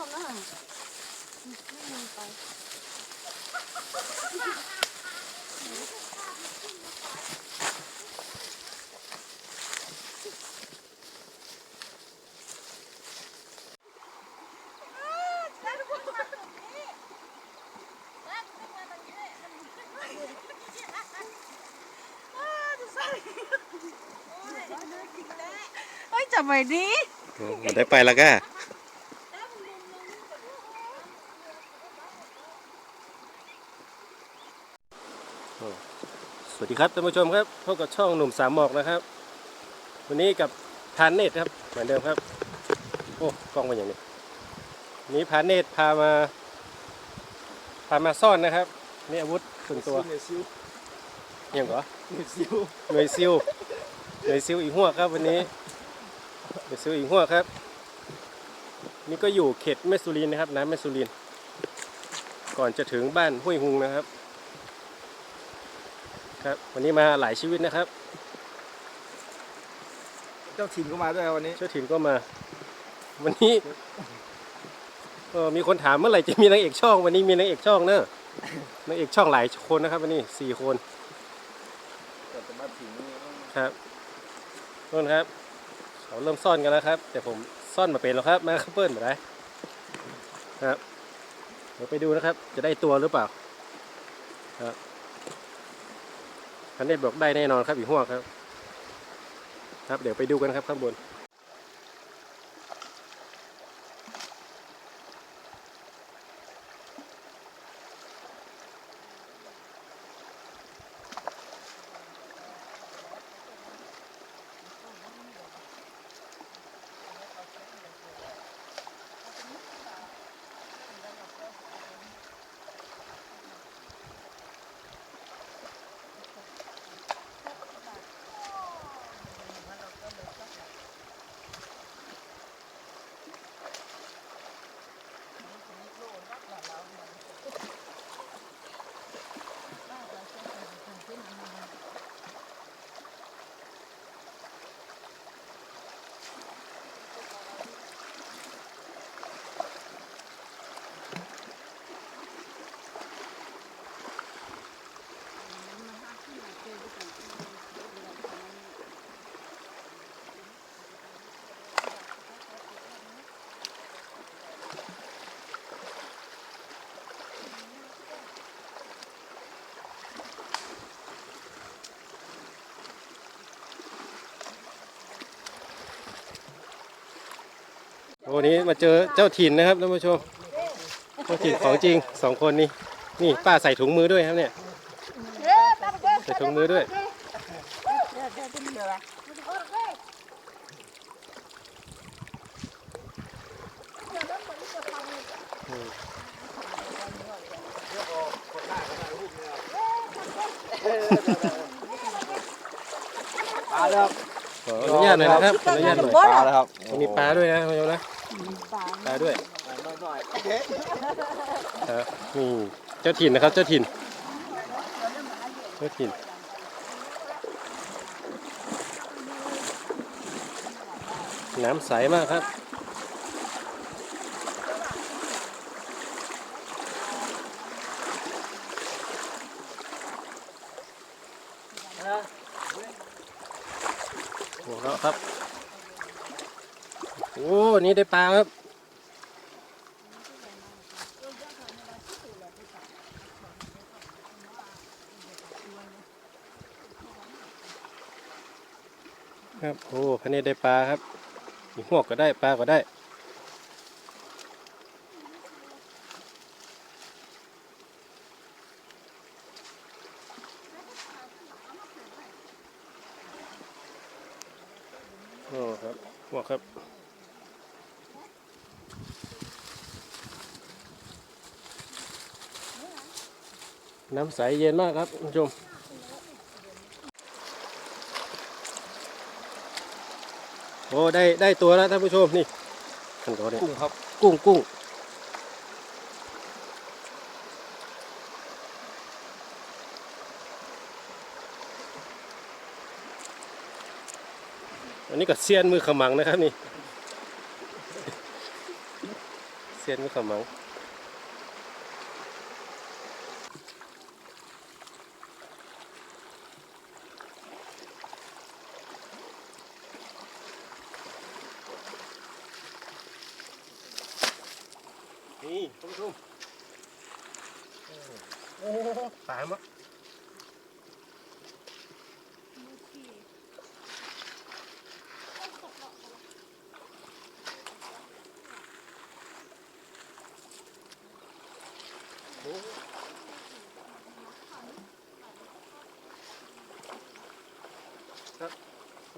วมนะไม่ลงไปเฮ้ยจับไว้ดิมันได้ไปแล้วก็ สวัสดีครับท่านผู้ชมครับพบกับช่องหนุ่มสามหมอกนะครับ วันนี้กับพานเนตรครับเหมือนเดิมครับ โอ้กล้องเป็นอย่างนี้นี้พานเนตรพามาพามาซ่อนนะครับนี่อาวุธส่วนตัวหนื่อยซิวยังเหรอเหนื่อยซิวหน่วยซิลหน่วยซิลอีหัวครับวันนี้หน่วยซิลอีหัวครับ นี่ก็อยู่เขตแม่สุรินนะครับน้ำแม่สุรินก่อนจะถึงบ้านห้วยหุงนะครับ ครับ วันนี้มาหลายชีวิตนะครับ เจ้าถิ่นก็มาด้วยวันนี้ เจ้าถิ่นก็มา วันนี้เออมีคนถามเมื่อไหร่จะมีนางเอกช่อง วันนี้มีนางเอกช่องเนอะนางเอกช่องหลายคนนะครับวันนี้สี่คนแต่จะมาถึงนี่ต้องครับนู่นครับเขาเริ่มซ่อนกันแล้วครับ แต่ผมซ่อนมาเป็นแล้วครับ มาคัพเปิลมาได้ครับเดี๋ยวไปดูนะครับ จะได้ตัวหรือเปล่าครับ คันนี้บอกได้แน่นอนครับอีกหัวงครับ ครับเดี๋ยวไปดูกันครับข้างบน วันนี้มาเจอเจ้าถิ่นนะครับท่านผู้ชมเจ้าถิ่นของจริงสองคนนี้นี่ป้าใส่ถุงมือด้วยครับเนี่ยใส่ถุงมือด้วยปลาแล้ว ออนุญาตหน่อยนะครับขออนุญาตหน่อยปลาแล้วครับมีปลาด้วยนะคุณผู้ชมนะปลาด้วยหน่อยครับนี่เจ้าถิ่นนะครับ เจ้าถิ่น เจ้าถิ่นน้ำใสมากครับ โอ้แล้วครับ โอ้นี่ได้ปลาครับ ครับ โอ้คันนี้ได้ปลาครับ มีหวกก็ได้ ปลาก็ได้ โอ้ ครับหวกครับน้ำใสเย็นมากครับคุณผู้ชมโอ้ได้ได้ตัวแล้วท่านผู้ชมนี่ท่านตัวเนี่ยกุ้งครับ กุ้งกุ้ง อันนี้ก็เซียนมือขมังนะครับนี่เซียนไม่ขมังนี่ท่านผู้ชมโอ้โหตายมั้ง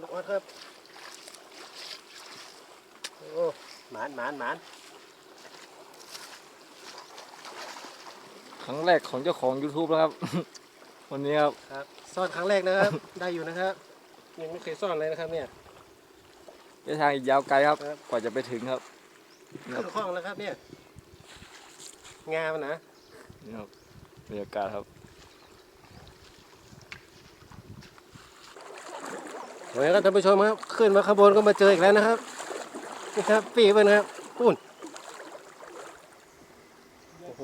ลูกออดครับ โอ้ หมานหมานหมานครั้งแรกของเจ้าของ YouTube แล้วครับ วันนี้ครับ ครับซ่อนครั้งแรกนะครับ ได้อยู่นะครับยังไม่เคยซ่อนเลยนะครับเนี่ยเดินทางอีกยาวไกลครับ ครับ กว่าจะไปถึงครับครึ่งคล่องแล้วครับเนี่ย งามนะ นี่ครับบรรยากาศครับ โอ้ยครับท่านผู้ชมครับ ขึ้นมาข้างบนก็มาเจออีกแล้วนะครับ นี่ครับปีเปิ้ลนะครับปุ้นโอ้โห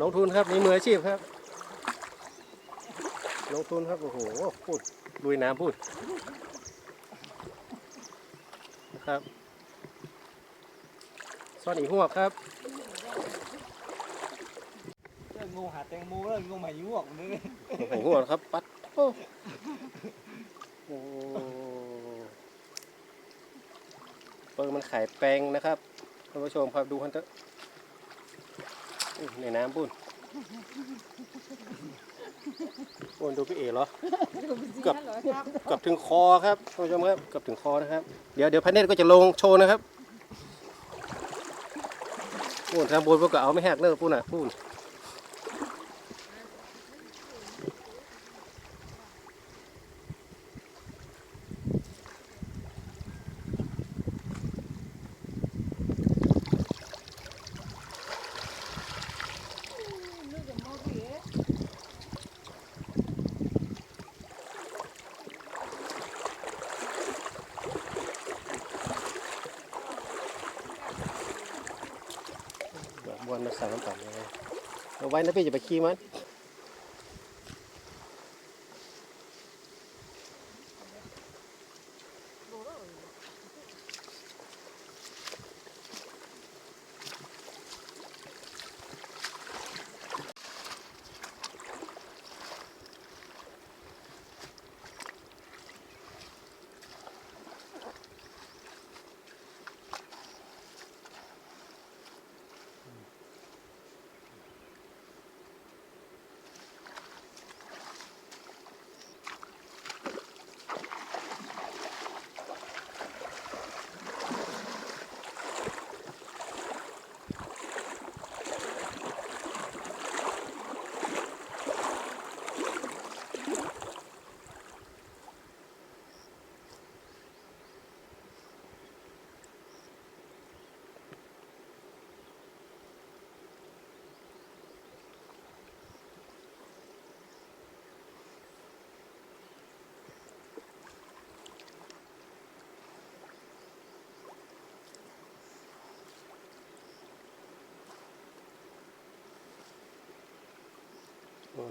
ลงทุนครับนี่มืออาชีพครับลงทุนครับโอ้โหพูดลุยน้ำพูดนะครับซ่อนอีกหัวกครับเจ้างูหาแตงโมแล้วงูหมายวกนี่โอ้โหหัวกครับ ปัดโอ้โห เปิงมันขายแปลงนะครับท่านผู้ชมครับดูคันเถอะอุ้ยในน้ำปุ้นปุ้นดูพี่เอ๋เหรอเกือบเกับถึงคอครับท่านผู้ชมครับเกับถึงคอนะครับ เดี๋ยวเดี๋ยวพันเนตก็จะลงโชว์นะครับปูนทางบนพวกก็เอาไม่แหกเลิกปูนอะปูนเดี๋ยวบวนมาสั่งน้ำตาลเลยเอาไว้นะพี่จะไปขี้มัน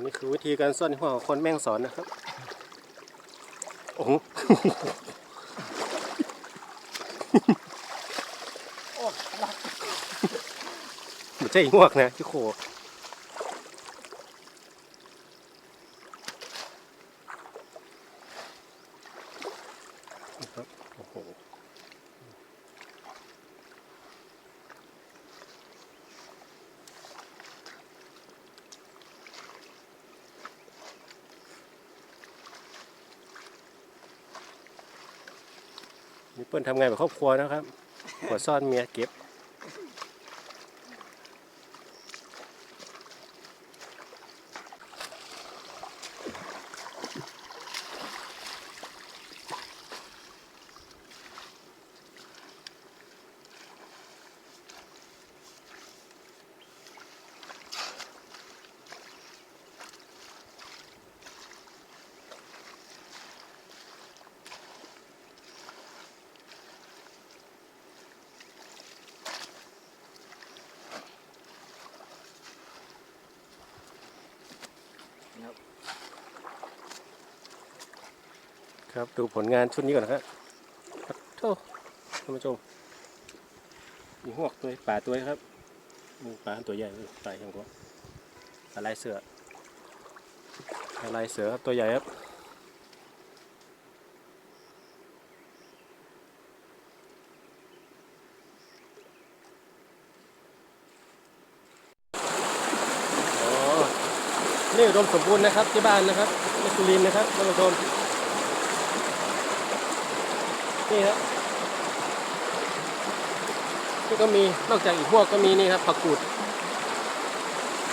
นี่คือวิธีการซ่อนหัวของคนแม่งสอนนะครับ โอ้โหไม่ใช่หัวกนะที่โคนะครับโอ้โห นี่เปิ้ลทำงานแบบครอบครัวนะครับหัวซ่อนเมียเก็บ ครับ ครับดูผลงานชุดนี้ก่อนนะครับโทษท่านผู้ชมมีหวกตัวป่าตัวครับมีป่าตัวใหญ่ตายอย่างกว่ลายเสือลายเสือครับตัวใหญ่ครับ นี่อุดมสมบูรณ์นะครับที่บ้านนะครับที่สุรินนะครับท่านผู้ชมนี่ครับนี่ก็มีนอกจากอีกพวกก็มีนี่ครับผักกูด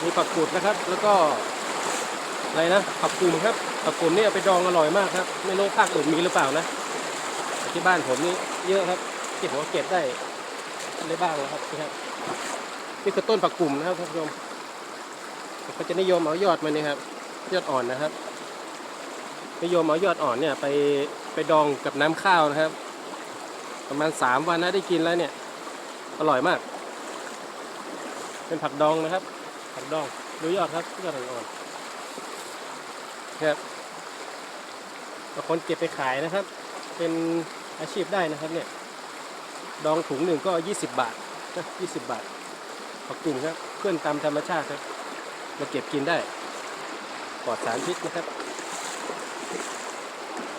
มีผักกูดนะครับ แล้วก็อะไรนะผักกุมครับผักกุมนี่เอาไปดองอร่อยมากครับ ไม่รู้ภาคอื่นมีหรือเปล่านะที่บ้านผมนี่เยอะครับที่ผมเก็บได้ได้บ้างนะครับนี่ครับนี่คือต้นผักกุมนะครับท่านผู้ชม เขาจะนิยมเอายอดมันนี่ครับ ยอดอ่อนนะครับ นิยมเอายอดอ่อนเนี่ยไปไปดองกับน้ำข้าวนะครับ ประมาณสามวันนะได้กินแล้วเนี่ย อร่อยมาก เป็นผักดองนะครับ ผักดองดูยอดครับยอดอ่อนครับบางคนเก็บไปขายนะครับ เป็นอาชีพได้นะครับเนี่ย ดองถุงหนึ่งก็ 20 บาทนะ20 บาทผักกลุ่มครับ เพื่อนตามธรรมชาติครับ มาเก็บกินได้ปลอดสารพิษนะครับ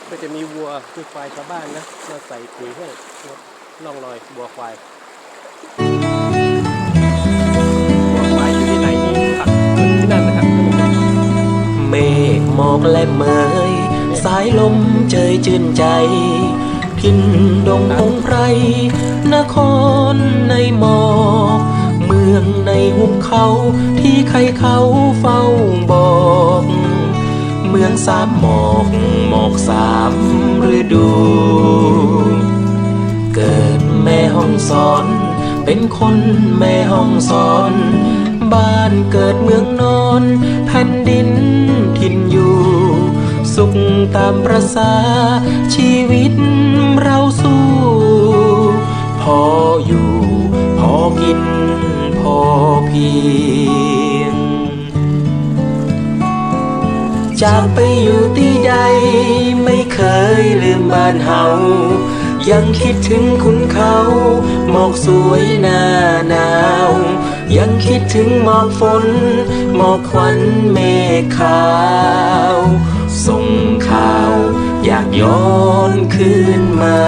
ก็จะมีวัวมีควายชาวบ้านนะมาใส่ปุ๋ยให้ล่องรอยบัวควายบัวควายอยู่ที่ไหนนี่ผักเกิดที่นั่นนะครับเมฆหมอกและเมยสายลมเจยจื่นใจทินดงพงไพรนครในหมอก เมืองในหุบเขาที่ใครเขาเฝ้าบอก เมืองสามหมอกหมอกสามฤดู เกิดแม่ห้องสอน เป็นคนแม่ห้องสอน บ้านเกิดเมืองนอน แผ่นดินถิ่นอยู่ สุขตามประษาชีวิตเราสู้ พออยู่ พอกิน พียง จากไปอยู่ที่ใด ไม่เคยลืมบ้านเฮา ยังคิดถึงคุณเขาหมอกสวยหน้าหนาว ยังคิดถึงหมอกฝน หมอกควันเมฆขาว ส่งข่าว อยากย้อนคืนมา